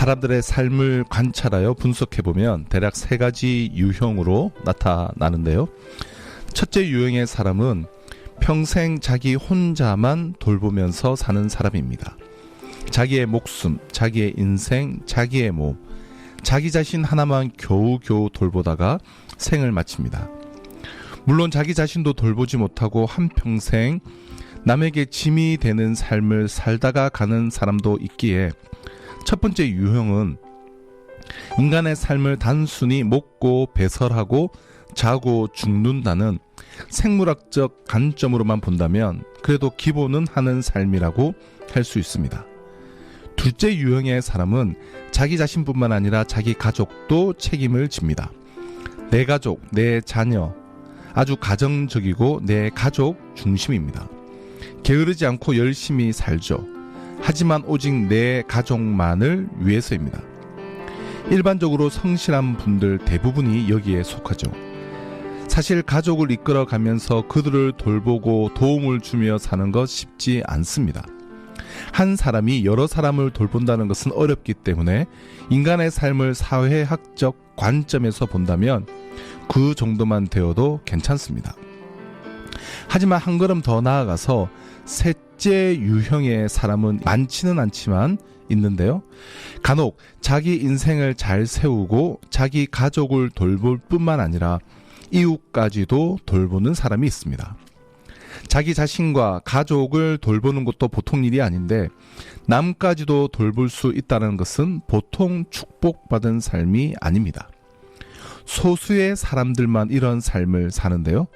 사람들의 삶을 관찰하여 분석해 보면 대략 세 가지 유형으로 나타나는데요. 첫째 유형의 사람은 평생 자기 혼자만 돌보면서 사는 사람입니다. 자기의 목숨, 자기의 인생, 자기의 몸, 자기 자신 하나만 겨우겨우 돌보다가 생을 마칩니다. 물론 자기 자신도 돌보지 못하고 한평생 남에게 짐이 되는 삶을 살다가 가는 사람도 있기에 첫 번째 유형은 인간의 삶을 단순히 먹고 배설하고 자고 죽는다는 생물학적 관점으로만 본다면 그래도 기본은 하는 삶이라고 할 수 있습니다. 둘째 유형의 사람은 자기 자신뿐만 아니라 자기 가족도 책임을 집니다. 내 가족, 내 자녀, 아주 가정적이고 내 가족 중심입니다. 게으르지 않고 열심히 살죠. 하지만 오직 내 가족만을 위해서입니다. 일반적으로 성실한 분들 대부분이 여기에 속하죠. 사실 가족을 이끌어 가면서 그들을 돌보고 도움을 주며 사는 것 쉽지 않습니다. 한 사람이 여러 사람을 돌본다는 것은 어렵기 때문에 인간의 삶을 사회학적 관점에서 본다면 그 정도만 되어도 괜찮습니다. 하지만 한 걸음 더 나아가서 셋 째 유형의 사람은 많지는 않지만 있는데요. 간혹 자기 인생을 잘 세우고 자기 가족을 돌볼 뿐만 아니라 이웃까지도 돌보는 사람이 있습니다. 자기 자신과 가족을 돌보는 것도 보통 일이 아닌데 남까지도 돌볼 수 있다는 것은 보통 축복받은 삶이 아닙니다. 소수의 사람들만 이런 삶을 사는데요.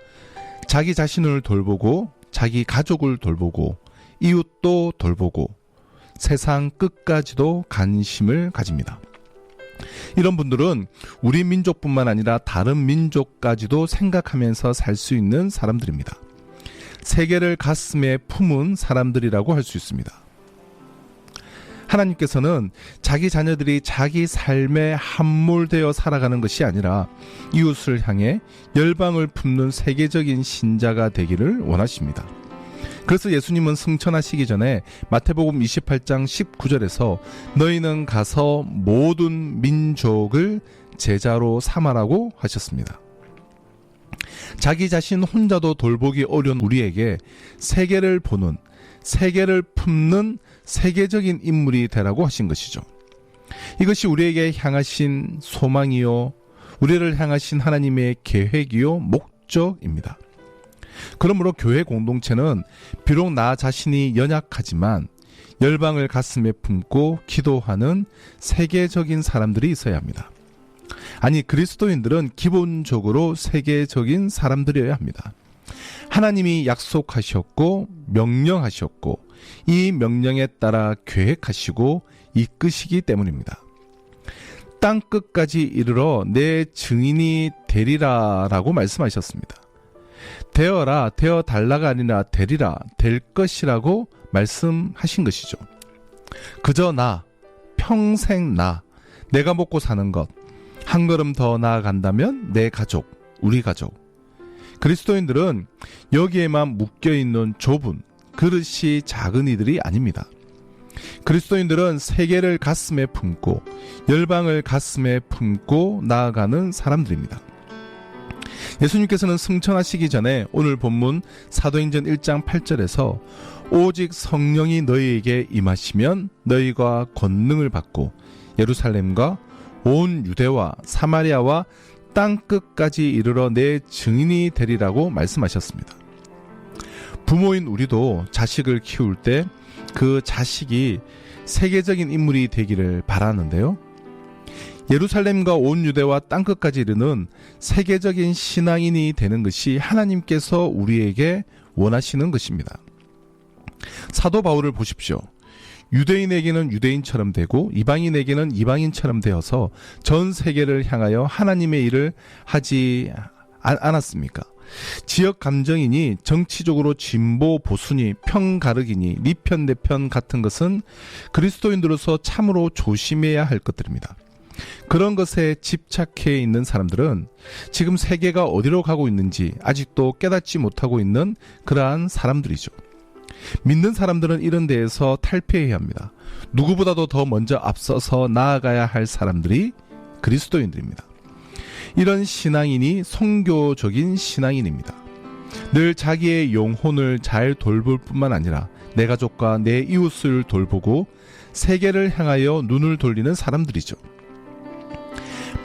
자기 자신을 돌보고 자기 가족을 돌보고 이웃도 돌보고 세상 끝까지도 관심을 가집니다. 이런 분들은 우리 민족뿐만 아니라 다른 민족까지도 생각하면서 살 수 있는 사람들입니다. 세계를 가슴에 품은 사람들이라고 할 수 있습니다. 하나님께서는 자기 자녀들이 자기 삶에 함몰되어 살아가는 것이 아니라 이웃을 향해 열방을 품는 세계적인 신자가 되기를 원하십니다. 그래서 예수님은 승천하시기 전에 마태복음 28장 19절에서 너희는 가서 모든 민족을 제자로 삼아라고 하셨습니다. 자기 자신 혼자도 돌보기 어려운 우리에게 세계를 보는 세계를 품는 세계적인 인물이 되라고 하신 것이죠. 이것이 우리에게 향하신 소망이요 우리를 향하신 하나님의 계획이요 목적입니다. 그러므로 교회 공동체는 비록 나 자신이 연약하지만 열방을 가슴에 품고 기도하는 세계적인 사람들이 있어야 합니다. 아니 그리스도인들은 기본적으로 세계적인 사람들이어야 합니다. 하나님이 약속하셨고 명령하셨고 이 명령에 따라 계획하시고 이끄시기 때문입니다. 땅 끝까지 이르러 내 증인이 되리라 라고 말씀하셨습니다. 되어라, 되어 달라가 아니라 되리라, 될 것이라고 말씀하신 것이죠. 그저 나, 평생 나, 내가 먹고 사는 것, 한 걸음 더 나아간다면 내 가족, 우리 가족. 그리스도인들은 여기에만 묶여 있는 좁은 그릇이 작은 이들이 아닙니다. 그리스도인들은 세계를 가슴에 품고 열방을 가슴에 품고 나아가는 사람들입니다. 예수님께서는 승천하시기 전에 오늘 본문 사도행전 1장 8절에서 오직 성령이 너희에게 임하시면 너희가 권능을 받고 예루살렘과 온 유대와 사마리아와 땅 끝까지 이르러 내 증인이 되리라고 말씀하셨습니다. 부모인 우리도 자식을 키울 때 그 자식이 세계적인 인물이 되기를 바라는데요. 예루살렘과 온 유대와 땅 끝까지 이르는 세계적인 신앙인이 되는 것이 하나님께서 우리에게 원하시는 것입니다. 사도 바울을 보십시오. 유대인에게는 유대인처럼 되고 이방인에게는 이방인처럼 되어서 전 세계를 향하여 하나님의 일을 하지 않았습니까? 지역 감정이니 정치적으로 진보 보수니 편가르기니 니편 내편 같은 것은 그리스도인들로서 참으로 조심해야 할 것들입니다. 그런 것에 집착해 있는 사람들은 지금 세계가 어디로 가고 있는지 아직도 깨닫지 못하고 있는 그러한 사람들이죠. 믿는 사람들은 이런 데에서 탈피해야 합니다. 누구보다도 더 먼저 앞서서 나아가야 할 사람들이 그리스도인들입니다. 이런 신앙인이 성교적인 신앙인입니다. 늘 자기의 영혼을 잘 돌볼 뿐만 아니라 내 가족과 내 이웃을 돌보고 세계를 향하여 눈을 돌리는 사람들이죠.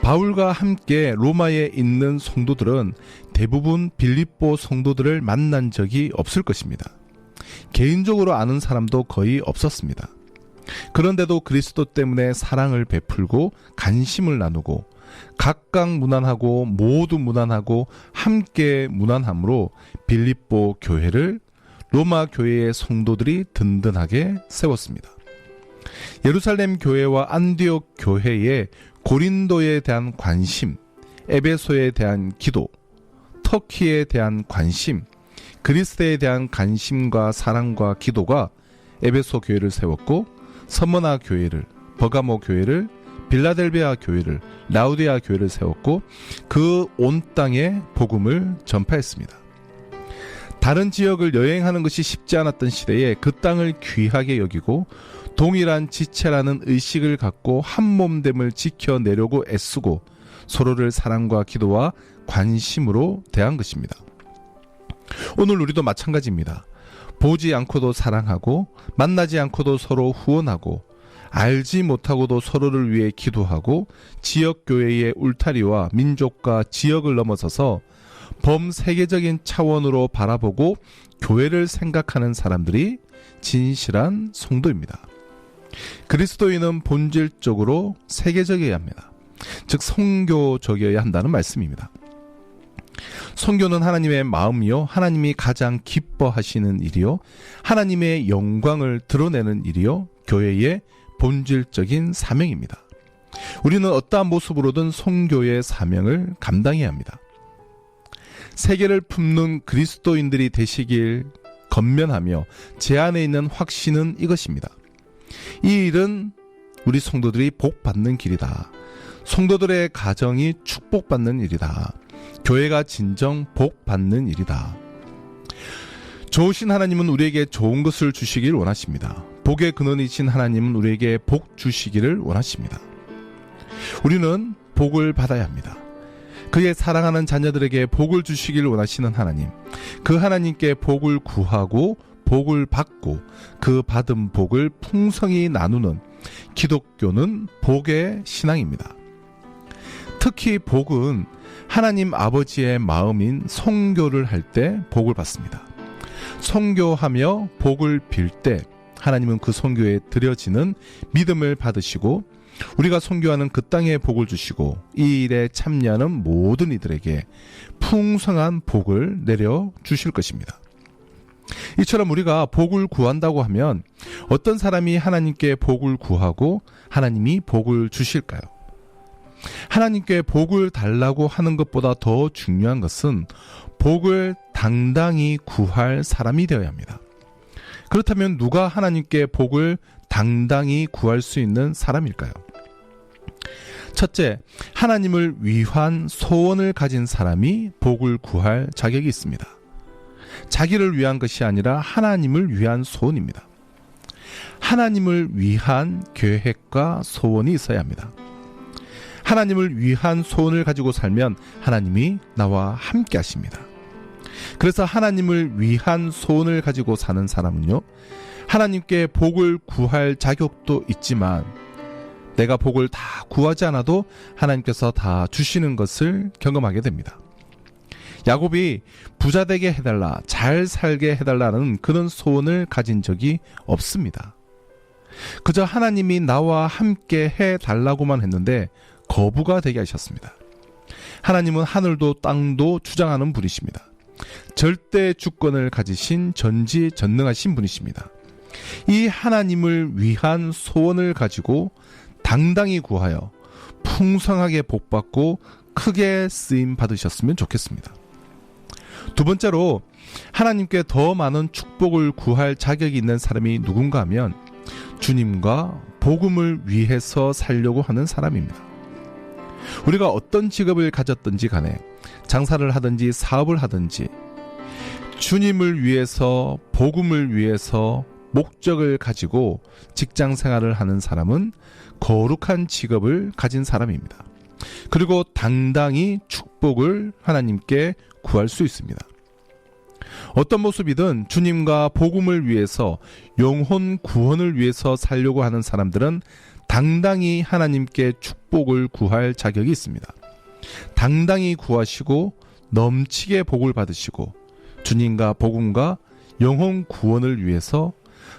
바울과 함께 로마에 있는 성도들은 대부분 빌립보 성도들을 만난 적이 없을 것입니다. 개인적으로 아는 사람도 거의 없었습니다. 그런데도 그리스도 때문에 사랑을 베풀고 관심을 나누고 각각 무난하고 모두 무난하고 함께 무난함으로 빌립보 교회를 로마 교회의 성도들이 든든하게 세웠습니다. 예루살렘 교회와 안디옥 교회의 고린도에 대한 관심, 에베소에 대한 기도, 터키에 대한 관심, 그리스에 대한 관심과 사랑과 기도가 에베소 교회를 세웠고 서머나 교회를 버가모 교회를 빌라델비아 교회를 라우디아 교회를 세웠고 그 온 땅에 복음을 전파했습니다. 다른 지역을 여행하는 것이 쉽지 않았던 시대에 그 땅을 귀하게 여기고 동일한 지체라는 의식을 갖고 한 몸됨을 지켜내려고 애쓰고 서로를 사랑과 기도와 관심으로 대한 것입니다. 오늘 우리도 마찬가지입니다. 보지 않고도 사랑하고 만나지 않고도 서로 후원하고 알지 못하고도 서로를 위해 기도하고 지역 교회의 울타리와 민족과 지역을 넘어서서 범세계적인 차원으로 바라보고 교회를 생각하는 사람들이 진실한 성도입니다. 그리스도인은 본질적으로 세계적이어야 합니다. 즉 성교적이어야 한다는 말씀입니다. 성교는 하나님의 마음이요 하나님이 가장 기뻐하시는 일이요 하나님의 영광을 드러내는 일이요 교회의 본질적인 사명입니다. 우리는 어떠한 모습으로든 성교의 사명을 감당해야 합니다. 세계를 품는 그리스도인들이 되시길 건면하며 제 안에 있는 확신은 이것입니다. 이 일은 우리 성도들이 복 받는 길이다. 성도들의 가정이 축복받는 일이다. 교회가 진정 복 받는 일이다. 좋으신 하나님은 우리에게 좋은 것을 주시길 원하십니다. 복의 근원이신 하나님은 우리에게 복 주시기를 원하십니다. 우리는 복을 받아야 합니다. 그의 사랑하는 자녀들에게 복을 주시길 원하시는 하나님. 그 하나님께 복을 구하고 복을 받고 그 받은 복을 풍성히 나누는 기독교는 복의 신앙입니다. 특히 복은 하나님 아버지의 마음인 성교를 할 때 복을 받습니다. 성교하며 복을 빌 때 하나님은 그 성교에 드려지는 믿음을 받으시고 우리가 선교하는 그 땅에 복을 주시고 이 일에 참여하는 모든 이들에게 풍성한 복을 내려 주실 것입니다. 이처럼 우리가 복을 구한다고 하면 어떤 사람이 하나님께 복을 구하고 하나님이 복을 주실까요? 하나님께 복을 달라고 하는 것보다 더 중요한 것은 복을 당당히 구할 사람이 되어야 합니다. 그렇다면 누가 하나님께 복을 당당히 구할 수 있는 사람일까요? 첫째, 하나님을 위한 소원을 가진 사람이 복을 구할 자격이 있습니다. 자기를 위한 것이 아니라 하나님을 위한 소원입니다. 하나님을 위한 계획과 소원이 있어야 합니다. 하나님을 위한 소원을 가지고 살면 하나님이 나와 함께 하십니다. 그래서 하나님을 위한 소원을 가지고 사는 사람은요, 하나님께 복을 구할 자격도 있지만 내가 복을 다 구하지 않아도 하나님께서 다 주시는 것을 경험하게 됩니다. 야곱이 부자 되게 해달라, 잘 살게 해달라는 그런 소원을 가진 적이 없습니다. 그저 하나님이 나와 함께 해달라고만 했는데 거부가 되게 하셨습니다. 하나님은 하늘도 땅도 주장하는 분이십니다. 절대 주권을 가지신 전지전능하신 분이십니다. 이 하나님을 위한 소원을 가지고 당당히 구하여 풍성하게 복받고 크게 쓰임 받으셨으면 좋겠습니다. 두 번째로 하나님께 더 많은 축복을 구할 자격이 있는 사람이 누군가 하면 주님과 복음을 위해서 살려고 하는 사람입니다. 우리가 어떤 직업을 가졌든지 간에 장사를 하든지 사업을 하든지 주님을 위해서 복음을 위해서 목적을 가지고 직장 생활을 하는 사람은 거룩한 직업을 가진 사람입니다. 그리고 당당히 축복을 하나님께 구할 수 있습니다. 어떤 모습이든 주님과 복음을 위해서 영혼 구원을 위해서 살려고 하는 사람들은 당당히 하나님께 축복을 구할 자격이 있습니다. 당당히 구하시고 넘치게 복을 받으시고 주님과 복음과 영혼 구원을 위해서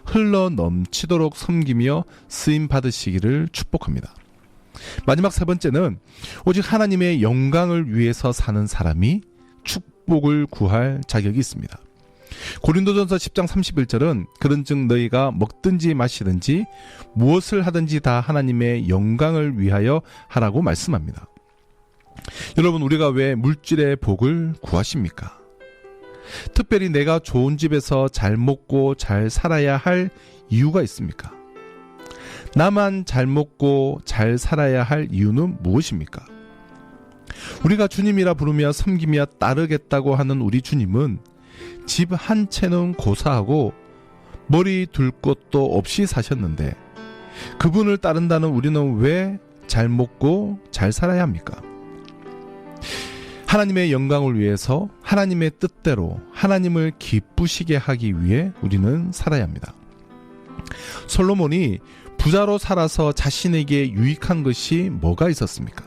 흘러 넘치도록 섬기며 쓰임 받으시기를 축복합니다. 마지막 세 번째는 오직 하나님의 영광을 위해서 사는 사람이 축복을 구할 자격이 있습니다. 고린도전서 10장 31절은 그런즉 너희가 먹든지 마시든지 무엇을 하든지 다 하나님의 영광을 위하여 하라고 말씀합니다. 여러분 우리가 왜 물질의 복을 구하십니까? 특별히 내가 좋은 집에서 잘 먹고 잘 살아야 할 이유가 있습니까? 나만 잘 먹고 잘 살아야 할 이유는 무엇입니까? 우리가 주님이라 부르며 섬기며 따르겠다고 하는 우리 주님은 집 한 채는 고사하고 머리 둘 곳도 없이 사셨는데 그분을 따른다는 우리는 왜 잘 먹고 잘 살아야 합니까? 하나님의 영광을 위해서 하나님의 뜻대로 하나님을 기쁘시게 하기 위해 우리는 살아야 합니다. 솔로몬이 부자로 살아서 자신에게 유익한 것이 뭐가 있었습니까?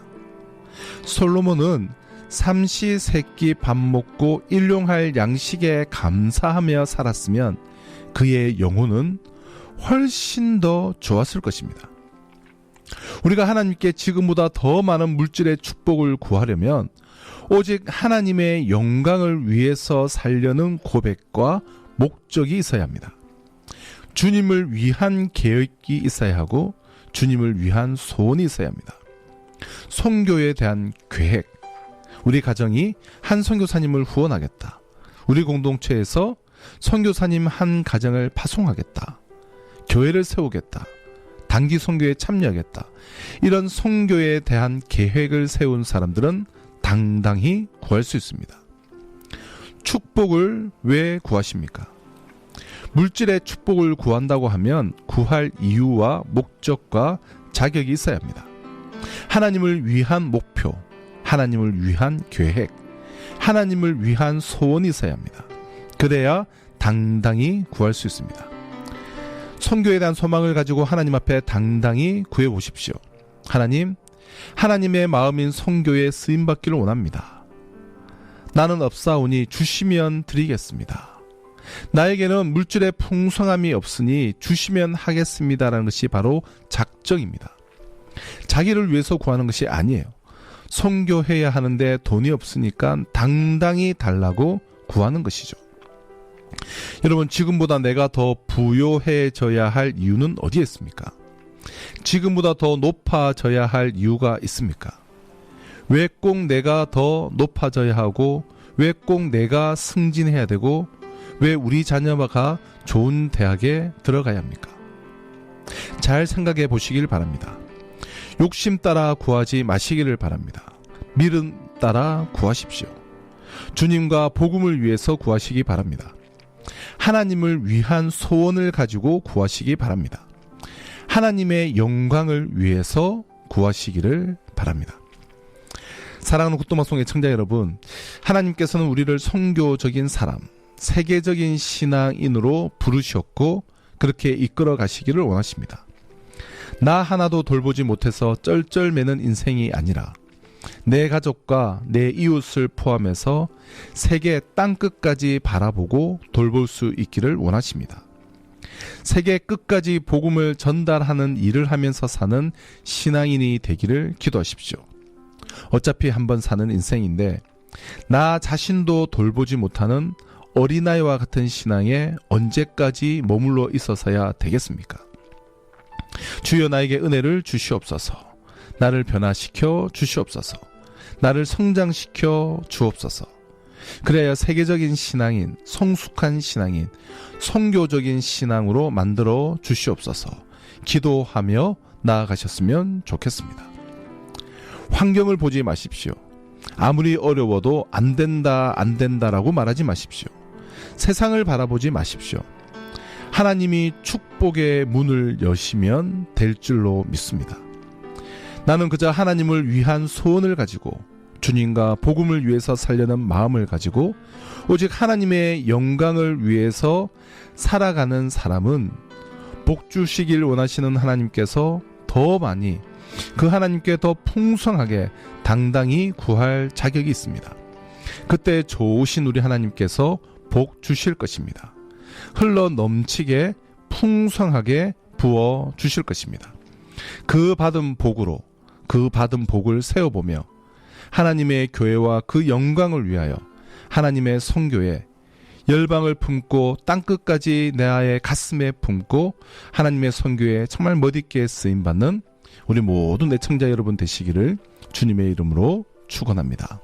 솔로몬은 삼시 세끼 밥 먹고 일용할 양식에 감사하며 살았으면 그의 영혼은 훨씬 더 좋았을 것입니다. 우리가 하나님께 지금보다 더 많은 물질의 축복을 구하려면 오직 하나님의 영광을 위해서 살려는 고백과 목적이 있어야 합니다. 주님을 위한 계획이 있어야 하고 주님을 위한 소원이 있어야 합니다. 선교에 대한 계획. 우리 가정이 한 선교사님을 후원하겠다. 우리 공동체에서 선교사님 한 가정을 파송하겠다. 교회를 세우겠다. 단기 선교에 참여하겠다. 이런 선교에 대한 계획을 세운 사람들은 당당히 구할 수 있습니다. 축복을 왜 구하십니까? 물질의 축복을 구한다고 하면 구할 이유와 목적과 자격이 있어야 합니다. 하나님을 위한 목표, 하나님을 위한 계획, 하나님을 위한 소원이 있어야 합니다. 그래야 당당히 구할 수 있습니다. 선교에 대한 소망을 가지고 하나님 앞에 당당히 구해 보십시오. 하나님, 하나님의 마음인 선교에 쓰임 받기를 원합니다. 나는 없사오니 주시면 드리겠습니다. 나에게는 물질의 풍성함이 없으니 주시면 하겠습니다라는 것이 바로 작정입니다. 자기를 위해서 구하는 것이 아니에요. 선교해야 하는데 돈이 없으니까 당당히 달라고 구하는 것이죠. 여러분, 지금보다 내가 더 부요해져야 할 이유는 어디에 있습니까? 지금보다 더 높아져야 할 이유가 있습니까? 왜 꼭 내가 더 높아져야 하고, 왜 꼭 내가 승진해야 되고, 왜 우리 자녀가 좋은 대학에 들어가야 합니까? 잘 생각해 보시길 바랍니다. 욕심 따라 구하지 마시기를 바랍니다. 믿음 따라 구하십시오. 주님과 복음을 위해서 구하시기 바랍니다. 하나님을 위한 소원을 가지고 구하시기 바랍니다. 하나님의 영광을 위해서 구하시기를 바랍니다. 사랑하는 굿도마송의 청자 여러분, 하나님께서는 우리를 성교적인 사람, 세계적인 신앙인으로 부르셨고 그렇게 이끌어 가시기를 원하십니다. 나 하나도 돌보지 못해서 쩔쩔매는 인생이 아니라 내 가족과 내 이웃을 포함해서 세계 땅 끝까지 바라보고 돌볼 수 있기를 원하십니다. 세계 끝까지 복음을 전달하는 일을 하면서 사는 신앙인이 되기를 기도하십시오. 어차피 한번 사는 인생인데 나 자신도 돌보지 못하는 어린아이와 같은 신앙에 언제까지 머물러 있어서야 되겠습니까? 주여 나에게 은혜를 주시옵소서. 나를 변화시켜 주시옵소서. 나를 성장시켜 주옵소서. 그래야 세계적인 신앙인, 성숙한 신앙인, 성교적인 신앙으로 만들어 주시옵소서. 기도하며 나아가셨으면 좋겠습니다. 환경을 보지 마십시오. 아무리 어려워도 안 된다, 안 된다라고 말하지 마십시오. 세상을 바라보지 마십시오. 하나님이 축복의 문을 여시면 될 줄로 믿습니다. 나는 그저 하나님을 위한 소원을 가지고 주님과 복음을 위해서 살려는 마음을 가지고 오직 하나님의 영광을 위해서 살아가는 사람은 복 주시길 원하시는 하나님께서 더 많이 그 하나님께 더 풍성하게 당당히 구할 자격이 있습니다. 그때 좋으신 우리 하나님께서 복 주실 것입니다. 흘러 넘치게 풍성하게 부어 주실 것입니다. 그 받은 복으로 그 받은 복을 세워보며 하나님의 교회와 그 영광을 위하여 하나님의 성교에 열방을 품고 땅끝까지 내 아의 가슴에 품고 하나님의 선교에 정말 멋있게 쓰임 받는 우리 모든 내청자 여러분 되시기를 주님의 이름으로 축원합니다.